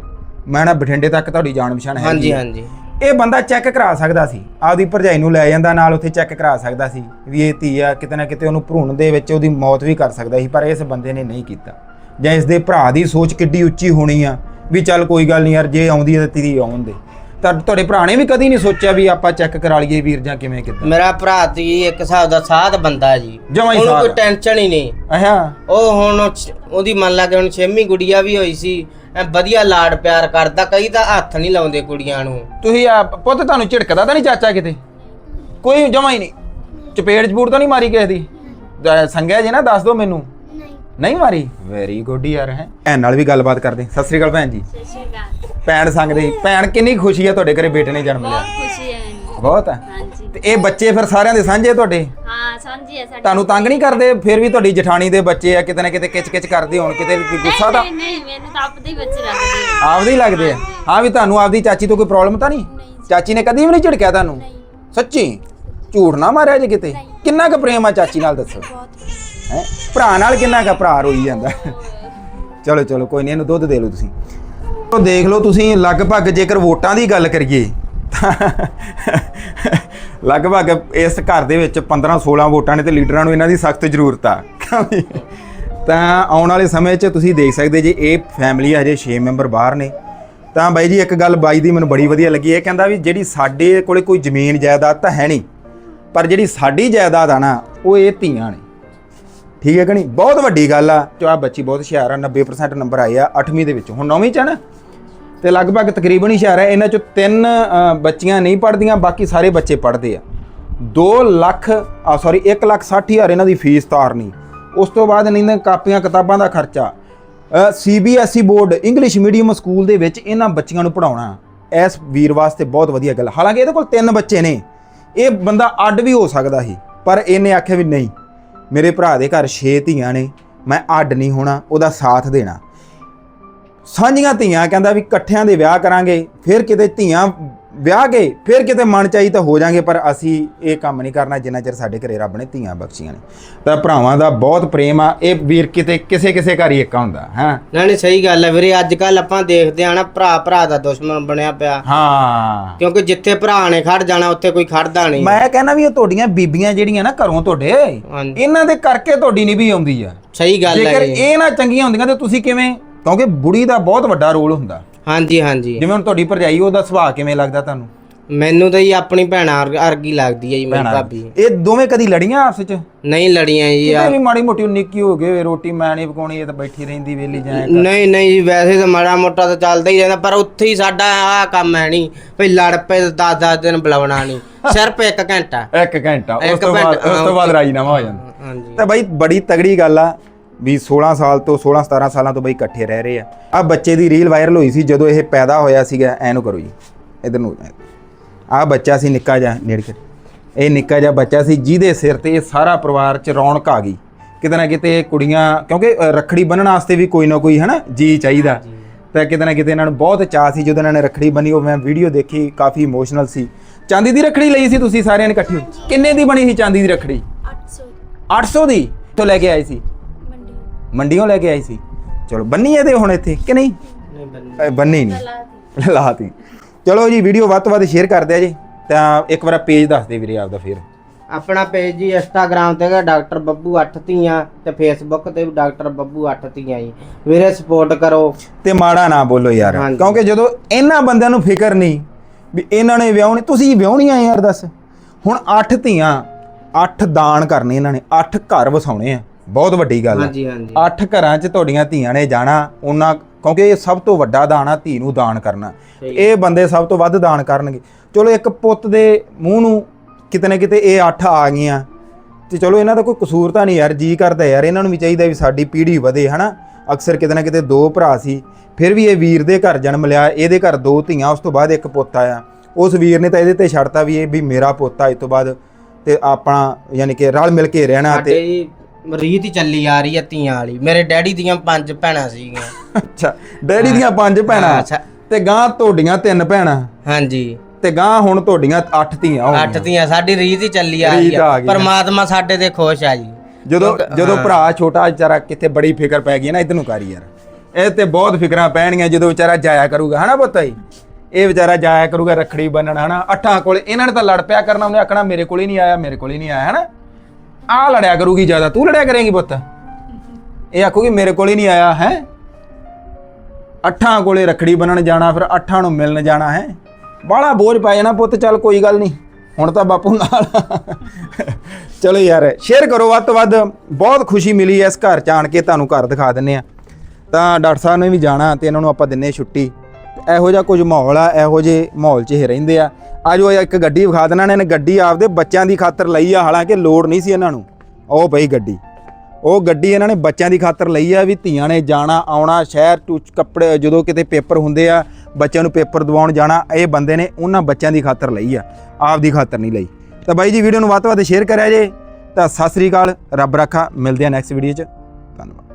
ਮੈਂ ਨਾ ਬਠਿੰਡੇ ਤੱਕ ਤੁਹਾਡੀ ਜਾਣ ਪਛਾਣ ਹੈ ਹਾਂਜੀ ਹਾਂਜੀ। ਇਹ ਬੰਦਾ ਚੈੱਕ ਕਰਾ ਸਕਦਾ ਸੀ। ਆਪਦੀ ਭਰਜਾਈ ਨੂੰ ਲੈ ਜਾਂਦਾ ਨਾਲ ਉੱਥੇ ਚੈੱਕ ਕਰਾ ਸਕਦਾ ਸੀ। ਵੀ ਇਹ ਧੀ ਆ ਕਿਤੇ ਨਾ ਕਿਤੇ ਉਹਨੂੰ ਭਰੂਣ ਦੇ ਵਿੱਚ ਉਹਦੀ ਮੌਤ ਵੀ ਕਰ ਸਕਦਾ ਸੀ ਪਰ ਇਸ ਬੰਦੇ ਨੇ ਨਹੀਂ ਕੀਤਾ। ਜਾਂ ਇਸ ਦੇ ਭਰਾ ਦੀ ਸੋਚ ਕਿੱਡੀ ਉੱਚੀ ਹੋਣੀ ਆ ਵੀ ਚੱਲ ਕੋਈ ਗੱਲ ਨਹੀਂ ਯਾਰ ਜੇ ਆਉਂਦੀ ਹੈ ਤਾਂ ਤੇਰੀ ਆਉਣ ਦੇ ਤਾਂ ਤੁਹਾਡੇ ਭਰਾ ਨੇ ਵੀ ਕਦੀ ਨਹੀਂ ਸੋਚਿਆ ਵੀ ਆਪਾਂ ਚੈੱਕ ਕਰਾ ਲਈਏ ਵੀਰ ਜਾਂ ਕਿਵੇਂ ਕਿਦਾਂ? ਮੇਰਾ ਭਰਾ ਤੀ ਇੱਕ ਹਿਸਾਬ ਦਾ ਸਾਧ ਬੰਦਾ ਜੀ। ਜਮਾਂ ਹੀ ਉਹਨੂੰ ਸਾਧ ਕੋਈ ਆ। ਟੈਨਸ਼ਨ ਹੀ ਨਹੀਂ। ਅਹਾਂ ਉਹ ਹੁਣ ਉਹ ਛ- ਉਹਦੀ ਮੰਨ ਲਾ ਕਿ ਹੁਣ ਛੇਵੀਂ ਗੁੜੀਆ ਵੀ ਹੋਈ ਸੀ ਐ ਵਧੀਆ ਲਾਡ ਪਿਆਰ ਕਰਦਾ ਕਈ ਤਾਂ ਹੱਥ ਨਹੀਂ ਲਾਉਂਦੇ ਕੁੜੀਆਂ ਨੂੰ। ਤੁਸੀਂ ਆ ਪੁੱਤ ਤੁਹਾਨੂੰ ਝਿੜਕਦਾ ਤਾਂ ਨਹੀਂ ਚਾਚਾ ਕਿਤੇ? ਕੋਈ ਜਮਾ ਹੀ ਨਹੀਂ। ਚਪੇੜ ਚਪੂੜ ਤਾਂ ਨਹੀਂ ਮਾਰੀ ਕਿਸੇ ਦੀ ਸੰਗਿਆ ਜੇ ਨਾ ਦੱਸ ਦਿਓ ਮੈਨੂੰ। ਨਹੀਂ ਮਾਰੀ? ਵੈਰੀ ਗੁੱਡ ਯਾਰ ਹੈ। ਭੈਣ ਨਾਲ ਵੀ ਗੱਲਬਾਤ ਕਰਦੇ। ਸਤਿ ਸ੍ਰੀ ਅਕਾਲ ਭੈਣ ਜੀ। ਭੈਣ ਸੰਗਦੇ ਭੈਣ ਕਿੰਨੀ ਖੁਸ਼ੀ ਹੈ ਤੁਹਾਡੇ ਘਰੇ ਬੇਟੇ ਨੇ ਜਨਮ ਲਿਆ। ਖੁਸ਼ੀ ਹੈ ਬਹੁਤ ਹੈ ਹਾਂਜੀ। ਤੇ ਇਹ ਬੱਚੇ ਫਿਰ ਸਾਰਿਆਂ ਦੇ ਸਾਂਝੇ ਤੁਹਾਡੇ? ਹਾਂ ਸਮਝੀ ਹੈ ਸਾਡੀ ਤੁਹਾਨੂੰ ਤੰਗ ਨਹੀਂ ਕਰਦੇ? ਫਿਰ ਵੀ ਤੁਹਾਡੀ ਜਠਾਣੀ ਦੇ ਬੱਚੇ ਆ ਕਿਤੇ ਨਾ ਕਿਤੇ ਕਿਚ ਕਿਚ ਕਰਦੇ ਹੋਣ ਕਿਤੇ ਵੀ ਗੁੱਸਾ ਤਾਂ ਨਹੀਂ ਨਹੀਂ ਮੈਨੂੰ ਤਾਂ ਆਪਦੇ ਹੀ ਬੱਚੇ ਲੱਗਦੇ ਆ। ਆਪਦੇ ਹੀ ਲੱਗਦੇ ਆ। ਹਾਂ। ਵੀ ਤੁਹਾਨੂੰ ਆਪਦੀ ਚਾਚੀ ਤੋਂ ਕੋਈ ਪ੍ਰੋਬਲਮ ਤਾਂ ਨਹੀਂ? ਚਾਚੀ ਨੇ ਕਦੀ ਵੀ ਨਹੀਂ ਝਿੜਕਿਆ ਤੁਹਾਨੂੰ? ਸੱਚੀ? ਝੂਠ ਨਾ ਮਾਰਿਆ ਜੇ ਕਿਤੇ। ਕਿੰਨਾ ਕੁ ਪ੍ਰੇਮ ਆ ਚਾਚੀ ਨਾਲ ਦੱਸੋ। ਹੈ। ਭਰਾ ਨਾਲ ਕਿੰਨਾ ਕੁ ਭਰਾ ਰੋਈ ਜਾਂਦਾ। ਚਲੋ ਚਲੋ, ਕੋਈ ਨਹੀਂ, ਇਹਨੂੰ ਦੁੱਧ ਦੇ ਲਓ ਤੁਸੀਂ। ਉਹ ਦੇਖ ਲਓ ਤੁਸੀਂ, ਲਗਭਗ ਜੇਕਰ ਵੋਟਾਂ ਦੀ ਗੱਲ ਕਰੀਏ, ਤਾਂ ਲਗਭਗ ਇਸ ਘਰ ਦੇ ਵਿੱਚ 15 16 ਵੋਟਾਂ ਨੇ ਤੇ ਲੀਡਰਾਂ ਨੂੰ ਇਹਨਾਂ ਦੀ ਸਖਤ ਜ਼ਰੂਰਤ ਆ। ਤਾਂ ਆਉਣ ਵਾਲੇ ਸਮੇਂ 'ਚ ਤੁਸੀਂ ਦੇਖ ਸਕਦੇ ਜੇ ਇਹ ਫੈਮਿਲੀ ਹਜੇ 6 ਮੈਂਬਰ ਬਾਹਰ ਨੇ। ਤਾਂ ਬਾਈ ਜੀ, ਇੱਕ ਗੱਲ ਬਾਈ ਦੀ ਮੈਨੂੰ ਬੜੀ ਵਧੀਆ ਲੱਗੀ, ਇਹ ਕਹਿੰਦਾ ਵੀ ਜਿਹੜੀ ਸਾਡੇ ਕੋਲੇ ਕੋਈ ਜ਼ਮੀਨ ਜਾਇਦਾਦ ਤਾਂ ਹੈ ਨਹੀਂ, ਪਰ ਜਿਹੜੀ ਸਾਡੀ ਜਾਇਦਾਦ ਆ ਨਾ, ਉਹ ਇਹ ਧੀਆਂ ਨੇ। ਠੀਕ ਹੈ ਕਿ ਨਹੀਂ? ਬਹੁਤ ਵੱਡੀ ਗੱਲ ਆ। ਜੋ ਆ ਬੱਚੀ ਬਹੁਤ ਹੁਸ਼ਿਆਰ ਆ 90% ਨੰਬਰ ਆਏ ਆ 8ਵੀਂ ਦੇ ਵਿੱਚ। ਹੁਣ 9ਵੀਂ ਚ ਆ ਨਾ, ਤੇ ਲਗਭਗ ਤਕਰੀਬਨ ਹੀ ਹੁਸ਼ਿਆਰ ਹੈ ਇਹਨਾਂ ਚੋਂ ਤਿੰਨ ਬੱਚੀਆਂ ਨਹੀਂ ਪੜ੍ਹਦੀਆਂ, ਬਾਕੀ ਸਾਰੇ ਬੱਚੇ ਪੜ੍ਹਦੇ ਆ। 2 ਲੱਖ ਆ ਸੌਰੀ 1 ਲੱਖ 60 ਹਜ਼ਾਰ ਇਹਨਾਂ ਦੀ ਫੀਸ ਤਾਰਨੀ। ਉਸ ਤੋਂ ਬਾਅਦ ਇਹਨਾਂ ਕਾਪੀਆਂ, ਕਿਤਾਬਾਂ ਦਾ ਖਰਚਾ। CBSE board English medium school ਦੇ ਵਿੱਚ ਇਹਨਾਂ ਬੱਚੀਆਂ ਨੂੰ ਪੜਾਉਣਾ ਇਸ ਵੀਰ ਵਾਸਤੇ ਬਹੁਤ ਵਧੀਆ ਗੱਲ ਹਾਲਾਂਕਿ ਇਹਦੇ ਕੋਲ ਤਿੰਨ ਬੱਚੇ ਨੇ। ਇਹ ਬੰਦਾ ਅੱਡ ਵੀ ਹੋ ਸਕਦਾ ਸੀ, ਪਰ ਇਹਨੇ ਆਖਿਆ ਵੀ ਨਹੀਂ। ਮੇਰੇ ਭਰਾ ਦੇ ਘਰ 6 ਧੀਆਂ ਨੇ, ਮੈਂ ਅੱਡ ਨਹੀਂ ਹੋਣਾ, ਉਹਦਾ ਸਾਥ ਦੇਣਾ। ਸਾਂਝੀਆਂ ਧੀਆਂ ਕਹਿੰਦਾ ਵੀ ਇਕੱਠਿਆਂ ਦੇ ਵਿਆਹ ਕਰਾਂਗੇ, ਫਿਰ ਕਿਤੇ ਧੀਆਂ ਵਿਆਹ ਕੇ ਫਿਰ ਕਿਤੇ ਮਨ ਚਾਹੀ ਤਾਂ ਹੋ ਜਾਾਂਗੇ ਪਰ ਅਸੀਂ ਇਹ ਕੰਮ ਨਹੀਂ ਕਰਨਾ ਜਿੰਨਾ ਚਿਰ ਸਾਡੇ ਘਰੇ ਰੱਬ ਨੇ ਧੀਆਂ ਬਖਸ਼ੀਆਂ ਨੇ। ਤਾਂ ਭਰਾਵਾਂ ਦਾ ਬਹੁਤ ਪ੍ਰੇਮ ਆ ਇਹ ਵੀਰ ਕਿਤੇ ਕਿਸੇ ਕਿਸੇ ਘਰ ਹੀ ਇੱਕ ਹੁੰਦਾ ਹਾਂ? ਨਾ ਨਹੀਂ ਸਹੀ ਗੱਲ ਹੈ ਵੀਰੇ ਅੱਜ ਕੱਲ ਆਪਾਂ ਦੇਖਦੇ ਆ ਨਾ ਭਰਾ ਭਰਾ ਦਾ ਦੁਸ਼ਮਣ ਬਣਿਆ ਪਿਆ। ਹਾਂ। ਕਿਉਂਕਿ ਜਿੱਥੇ ਭਰਾ ਨੇ ਖੜ ਜਾਣਾ ਉੱਥੇ ਕੋਈ ਖੜਦਾ ਨਹੀਂ। ਮੈਂ ਕਹਿੰਦਾ ਵੀ ਇਹ ਤੁਹਾਡੀਆਂ ਬੀਬੀਆਂ ਜਿਹੜੀਆਂ ਨਾ ਘਰੋਂ ਤੁਹਾਡੇ ਇਹਨਾਂ ਦੇ ਕਰਕੇ ਤੁਹਾਡੀ ਨਹੀਂ ਵੀ ਆਉਂਦੀ ਆ। ਸਹੀ ਗੱਲ ਜੇਕਰ ਹੈ ਜੀ। ਇਹ ਨਾ ਚੰਗੀਆਂ ਹੁੰਦੀਆਂ ਤੇ ਤੁਸੀਂ ਕਿਵੇਂ? ਕਿਉਂਕਿ ਬੁੜੀ ਦਾ ਬਹੁਤ ਵੱਡਾ ਰੋਲ ਹੁੰਦਾ। ਹਾਂਜੀ ਹਾਂਜੀ। ਜਿਵੇਂ ਹੁਣ ਤੁਹਾਡੀ ਭਰਜਾਈ ਉਹਦਾ ਸੁਭਾਅ ਕਿਵੇਂ ਲੱਗਦਾ ਤੁਹਾਨੂੰ? ਮੈਨੂੰ ਤਾਂ ਜੀ ਆਪਣੀ ਭੈਣਾਂ ਵਰਗੀ ਲੱਗਦੀ ਹੈ ਜੀ ਮੇਰੀ ਭਾਬੀ। ਇਹ ਦੋਵੇਂ ਕਦੀ ਲੜੀਆਂ ਆਪਸ ਵਿੱਚ? ਨਹੀਂ ਲੜੀਆਂ ਜੀ ਕਿਤੇ ਵੀ ਮਾੜੀ ਮੋਟੀ ਨਿੱਕੀ ਹੋ ਗਏ ਰੋਟੀ ਮੈਂ ਨਹੀਂ ਪਕਾਉਣੀ ਇਹ ਤਾਂ ਬੈਠੀ ਰਹਿੰਦੀ ਵੇਲੀ ਜਾਏ ਨਹੀਂ ਨਹੀਂ ਜੀ ਵੈਸੇ ਤਾਂ ਮਾੜਾ ਮੋਟਾ ਤਾਂ ਚੱਲਦਾ ਹੀ ਰਹਿੰਦਾ ਪਰ ਉੱਥੇ ਹੀ ਸਾਡਾ ਆਹ ਕੰਮ ਹੈ ਨਹੀਂ ਭਈ ਲੜ ਪਏ 10-10 ਦਿਨ ਬੁਲਾਉਣਾ ਨਹੀਂ। ਸਿਰਫ 1 ਘੰਟਾ। ਇੱਕ ਘੰਟਾ ਉਸ ਇੱਕ ਤੋਂ ਬਾਅਦ ਘੰਟਾ, ਉਸ ਤੋਂ ਬਾਅਦ ਰਾਜੀਨਾਮਾ ਹੋ ਜਾਂਦਾ। ਹਾਂਜੀ। ਤਾਂ ਬਾਈ ਬੜੀ ਤਗੜੀ ਗੱਲ ਆ। ਵੀ 16 ਸਾਲ ਤੋਂ 16 17 ਸਾਲਾਂ ਤੋਂ ਬਈ ਇਕੱਠੇ ਰਹਿ ਰਹੇ ਆ। ਆ ਬੱਚੇ ਦੀ ਰੀਲ ਵਾਇਰਲ ਹੋਈ ਸੀ ਜਦੋਂ ਇਹ ਪੈਦਾ ਹੋਇਆ ਸੀਗਾ ਐਨੂੰ ਕਰੋ ਜੀ ਇਧਰ ਨੂੰ ਆ ਬੱਚਾ ਸੀ ਨਿੱਕਾ ਜਿਹਾ ਨੇੜ ਕੇ। ਇਹ ਨਿੱਕਾ ਜਿਹਾ ਬੱਚਾ ਸੀ ਜਿਹਦੇ ਸਿਰ ਤੇ ਇਹ ਸਾਰਾ ਪਰਿਵਾਰ ਚ ਰੌਣਕ ਆ ਗਈ। ਕਿਤੇ ਨਾ ਕਿਤੇ ਇਹ ਕੁੜੀਆਂ ਕਿਉਂਕਿ ਰੱਖੜੀ ਬੰਨਣ ਵਾਸਤੇ ਵੀ ਕੋਈ ਨਾ ਕੋਈ ਹਨਾ ਜੀ ਚਾਹੀਦਾ। ਤਾਂ ਕਿਤੇ ਨਾ ਕਿਤੇ ਇਹਨਾਂ ਨੂੰ ਬਹੁਤ ਚਾਅ ਸੀ ਜਦੋਂ ਇਹਨਾਂ ਨੇ ਰੱਖੜੀ ਬੰਨੀ ਉਹ ਮੈਂ ਵੀਡੀਓ ਦੇਖੀ ਕਾਫੀ ਇਮੋਸ਼ਨਲ ਸੀ। ਚਾਂਦੀ ਦੀ ਰੱਖੜੀ ਲਈ ਸੀ ਤੁਸੀਂ ਸਾਰਿਆਂ ਨੇ ਇਕੱਠੀ ਕਿੰਨੇ ਦੀ ਬਣੀ ਸੀ ਚਾਂਦੀ ਦੀ ਰੱਖੜੀ? 800 800 ਦੀ। ਤੋਂ ਲੈ ਕੇ ਆਏ ਸੀ? ਮੰਡੀ ਲੈ ਕੇ ਆਏ ਸੀ। ਚਲੋ ਬੰਨੀ ਇਹਦੇ ਹੁਣ ਇੱਥੇ ਕਿ ਨਹੀਂ? ਨਹੀਂ ਬੰਨੀ। ਨਹੀਂ ਲਾਤੀ। ਚਲੋ ਜੀ ਵੀਡੀਓ ਵੱਧ ਤੋਂ ਵੱਧ ਸ਼ੇਅਰ ਕਰ ਦਿਆ ਜੀ। ਤਾਂ ਇੱਕ ਵਾਰ ਪੇਜ ਦੱਸ ਦੇ ਵੀਰੇ ਆਪਦਾ ਫੇਰ। ਆਪਣਾ ਪੇਜ ਜੀ ਇੰਸਟਾਗ੍ਰam ਤੇ ਹੈਗਾ ਡਾਕਟਰ ਬੱਬੂ 8 ਧੀਆਂ ਤੇ ਫੇਸਬੁੱਕ ਤੇ ਵੀ ਡਾਕਟਰ ਬੱਬੂ 8 ਧੀਆਂ ਜੀ। ਵੀਰੇ ਸਪੋਰਟ ਕਰੋ। ਤੇ ਮਾੜਾ ਨਾ ਬੋਲੋ ਯਾਰ। ਕਿਉਂਕਿ ਜਦੋਂ ਇਹਨਾਂ ਬੰਦਿਆਂ ਨੂੰ ਫਿਕਰ ਨਹੀਂ ਵੀ ਇਹਨਾਂ ਨੇ ਵਿਆਹਣੀ ਤੁਸੀਂ ਵਿਆਹਣੀਆਂ ਯਾਰ ਦੱਸ। ਹੁਣ 8 ਧੀਆਂ 8 ਦਾਨ ਕਰਨੇ ਇਹਨਾਂ ਨੇ 8 ਘਰ ਵਸਾਉਣੇ ਆ। ਬਹੁਤ ਵੱਡੀ ਗੱਲ ਹੈ ਹਾਂਜੀ ਹਾਂਜੀ। ਅੱਠ ਘਰਾਂ 'ਚ ਤੁਹਾਡੀਆਂ ਧੀਆਂ ਨੇ ਜਾਣਾ ਉਹਨਾਂ ਕਿਉਂਕਿ ਇਹ ਸਭ ਤੋਂ ਵੱਡਾ ਦਾਨ ਆ ਧੀ ਨੂੰ ਦਾਨ ਕਰਨਾ। ਇਹ ਬੰਦੇ ਸਭ ਤੋਂ ਵੱਧ ਦਾਨ ਕਰਨਗੇ। ਚਲੋ ਇੱਕ ਪੁੱਤ ਦੇ ਮੂੰਹ ਨੂੰ ਕਿਤੇ ਨਾ ਕਿਤੇ ਇਹ ਅੱਠ ਆ ਗਈਆਂ। ਤੇ ਚਲੋ ਇਹਨਾਂ ਦਾ ਕੋਈ ਕਸੂਰ ਤਾਂ ਨਹੀਂ ਯਾਰ ਜੀ ਕਰਦਾ ਯਾਰ ਇਹਨਾਂ ਨੂੰ ਵੀ ਚਾਹੀਦਾ ਵੀ ਸਾਡੀ ਪੀੜ੍ਹੀ ਵਧੇ ਹਨਾ? ਅਕਸਰ ਕਿਤੇ ਨਾ ਕਿਤੇ ਦੋ ਭਰਾ ਸੀ ਫਿਰ ਵੀ ਇਹ ਵੀਰ ਦੇ ਘਰ ਜਨਮ ਲਿਆ ਇਹਦੇ ਘਰ ਦੋ ਧੀਆਂ ਉਸ ਤੋਂ ਬਾਅਦ ਇੱਕ ਪੁੱਤ ਆਇਆ। ਉਸ ਵੀਰ ਨੇ ਤਾਂ ਇਹਦੇ ਤੇ ਛੱਡਤਾ ਵੀ ਇਹ ਵੀ ਮੇਰਾ ਪੁੱਤ ਆ ਇਸ ਤੋਂ ਬਾਅਦ ਤੇ ਆਪਣਾ ਯਾਨੀ ਕਿ ਰਲ ਮਿਲ ਕੇ ਰਹਿਣਾ ਤੇ ਰੀਤ ਹੀ ਚੱਲੀ ਆ ਰਹੀ ਹੈ ਧੀਆਂ ਵਾਲੀ। ਮੇਰੇ ਡੈਡੀ ਦੀਆਂ ਪੰਜ ਭੈਣਾਂ ਸੀਗੀਆਂ। ਅੱਛਾ ਡੈਡੀ ਦੀਆਂ ਪੰਜ ਭੈਣਾਂ? ਅੱਛਾ। ਤੇ ਗਾਂ ਤੁਹਾਡੀਆਂ ਤਿੰਨ ਭੈਣਾਂ? ਹਾਂਜੀ। ਤੇ ਗਾਂ ਹੁਣ ਤੁਹਾਡੀਆਂ ਅੱਠ ਧੀਆਂ ਹੋ ਅੱਠ ਗਈਆਂ ਧੀਆਂ ਸਾਡੀ ਰੀਤ ਹੀ ਚੱਲੀ ਆ ਰਹੀ ਆ। ਹੈ ਗਈ। ਪਰਮਾਤਮਾ ਸਾਡੇ ਤੇ ਖੁਸ਼ ਆ ਜੀ। ਜਦੋਂ ਜਦੋਂ ਭਰਾ ਛੋਟਾ ਵਿਚਾਰਾ ਕਿਤੇ ਬੜੀ ਫਿਕਰ ਪੈ ਗਈ ਨਾ ਇਧਰ ਨੂੰ ਕਰ ਯਾਰ। ਇਹ ਤੇ ਬਹੁਤ ਫਿਕਰਾਂ ਪੈਣਗੀਆਂ ਜਦੋਂ ਵਿਚਾਰਾ ਜਾਇਆ ਕਰੂਗਾ ਹਨਾ ਪੁੱਤ ਜੀ? ਇਹ ਵਿਚਾਰਾ ਜਾਇਆ ਕਰੂਗਾ ਰੱਖੜੀ ਬੰਨਣ ਹਨਾ? ਅੱਠਾਂ ਕੋਲ ਇਹਨਾਂ ਨੇ ਤਾਂ ਲੜ ਪਿਆ ਕਰਨਾ ਉਹਨੇ ਆਖਣਾ ਮੇਰੇ ਕੋਲ ਹੀ ਨਹੀਂ ਆਇਆ ਮੇਰੇ ਕੋਲ ਹੀ ਨਹੀਂ ਆਇਆ ਹਨਾ? ਆ ਲੜਿਆ ਕਰੂਗੀ ਜ਼ਿਆਦਾ, ਤੂੰ ਲੜਿਆ ਕਰੇਂਗੀ ਪੁੱਤ। ਇਹ ਆਖੂਗੀ, ਮੇਰੇ ਕੋਲ ਹੀ ਨਹੀਂ ਆਇਆ, ਹੈ? ਅੱਠਾਂ ਕੋਲੇ ਰੱਖੜੀ ਬੰਨਣ ਜਾਣਾ, ਫਿਰ ਅੱਠਾਂ ਨੂੰ ਮਿਲਣ ਜਾਣਾ, ਹੈ? ਬਾਹਲਾ ਬੋਝ ਪੈ ਜਾਣਾ ਪੁੱਤ, ਚੱਲ ਕੋਈ ਗੱਲ ਨਹੀਂ। ਹੁਣ ਤਾਂ ਬਾਪੂ ਨਾਲ। ਚਲੋ ਯਾਰ ਸ਼ੇਅਰ ਕਰੋ ਵੱਧ ਤੋਂ ਵੱਧ। ਬਹੁਤ ਖੁਸ਼ੀ ਮਿਲੀ ਐ ਇਸ ਘਰ ਚ ਆਣ ਕੇ, ਤੁਹਾਨੂੰ ਘਰ ਦਿਖਾ ਦਿੰਨੇ ਆ। ਤਾਂ ਡਾਕਟਰ ਸਾਹਿਬ ਨੇ ਵੀ ਜਾਣਾ ਤੇ ਇਹਨਾਂ ਨੂੰ ਆਪਾਂ ਦਿੰਨੇ ਛੁੱਟੀ। ਇਹੋ ਜਿਹਾ ਕੁਝ ਮਾਹੌਲ ਆ, ਇਹੋ ਜਿਹੇ ਮਾਹੌਲ 'ਚ ਇਹ ਰਹਿੰਦੇ ਆ। ਆਜੋ ਇੱਕ ਗੱਡੀ ਵਿਖਾ ਦੇਣਾ ਇਹਨਾਂ ਨੇ, ਗੱਡੀ ਆਪਦੇ ਬੱਚਿਆਂ ਦੀ ਖਾਤਰ ਲਈ ਆ, ਹਾਲਾਂਕਿ ਲੋੜ ਨਹੀਂ ਸੀ ਇਹਨਾਂ ਨੂੰ। ਉਹ ਪਈ ਗੱਡੀ। ਉਹ ਗੱਡੀ ਇਹਨਾਂ ਨੇ ਬੱਚਿਆਂ ਦੀ ਖਾਤਰ ਲਈ ਆ ਵੀ ਧੀਆਂ ਨੇ ਜਾਣਾ, ਆਉਣਾ, ਸ਼ਹਿਰ ਟੂ ਕੱਪੜੇ, ਜਦੋਂ ਕਿਤੇ ਪੇਪਰ ਹੁੰਦੇ ਆ, ਬੱਚਿਆਂ ਨੂੰ ਪੇਪਰ ਦਿਵਾਉਣ ਜਾਣਾ, ਇਹ ਬੰਦੇ ਨੇ ਉਹਨਾਂ ਬੱਚਿਆਂ ਦੀ ਖਾਤਰ ਲਈ ਆ ਆਪ ਦੀ ਖਾਤਰ ਨਹੀਂ ਲਈ। ਤਾਂ ਬਾਈ ਜੀ, ਵੀਡੀਓ ਨੂੰ ਵੱਧ ਤੋਂ ਵੱਧ ਸ਼ੇਅਰ ਕਰਿਆ ਜੇ। ਤਾਂ ਸਤਿ ਸ੍ਰੀ ਅਕਾਲ, ਰੱਬ ਰੱਖਾ, ਮਿਲਦੇ ਆ ਨੈਕਸਟ ਵੀਡੀਓ 'ਚ। ਧੰਨਵਾਦ।